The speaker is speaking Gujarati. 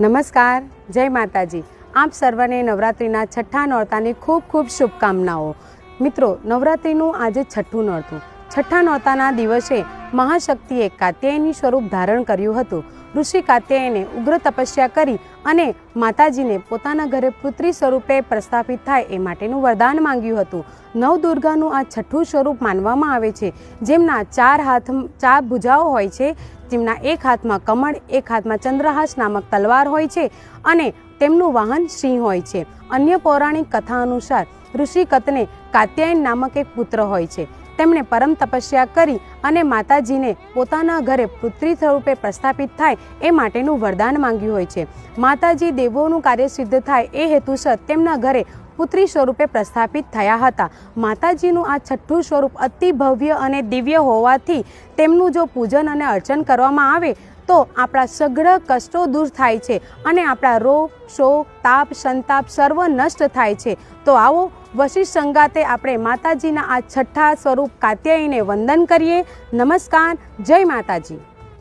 નમસ્કાર, જય માતાજી. આપ સર્વને નવરાત્રિના છઠ્ઠા નોરતાની ખૂબ ખૂબ શુભકામનાઓ. મિત્રો, નવરાત્રિનું આજે છઠ્ઠું નોરતું. છઠ્ઠા નોરતાના દિવસે મહાશક્તિએ કાત્યાયની સ્વરૂપ ધારણ કર્યું હતું. ઋષિ કાત્યાયને ઉગ્ર તપસ્યા કરી અને માતાજીને પોતાના ઘરે પુત્રી સ્વરૂપે પ્રસ્થાપિત થાય એ માટેનું વરદાન માંગ્યું હતું. નવદુર્ગાનું આ છઠ્ઠું સ્વરૂપ માનવામાં આવે છે. જેમના ચાર હાથ, ચાર ભુજાઓ હોય છે જેમના એક હાથમાં કમળ, એક હાથમાં ચંદ્રહાસ નામક તલવાર હોય છે અને તેમનું વાહન સિંહ હોય છે. અન્ય પૌરાણિક કથા અનુસાર ઋષિ કતને કાત્યાયન નામક એક પુત્ર હોય છે. તેમણે પરમ તપસ્યા કરી અને માતાજીને પોતાના ઘરે પુત્રી સ્વરૂપે પ્રસ્થાપિત થાય એ માટેનું વરદાન માંગ્યું હોય છે. માતાજી દેવોનું કાર્ય સિદ્ધ થાય એ હેતુસર તેમના ઘરે પુત્રી સ્વરૂપે પ્રસ્થાપિત થયા હતા. માતાજીનું આ છઠ્ઠું સ્વરૂપ અતિ ભવ્ય અને દિવ્ય હોવાથી તેમનું જો પૂજન અને અર્ચન કરવામાં આવે તો આપણા સઘળા કષ્ટો દૂર થાય છે અને આપણા રોગ, શોક, તાપ, સંતાપ સર્વ નષ્ટ થાય છે. તો આવો વશિષ્ઠ સંગાતે આપણે માતાજીના આ છઠ્ઠા સ્વરૂપ કાત્યાયીને વંદન કરીએ. નમસ્કાર. જય માતાજી.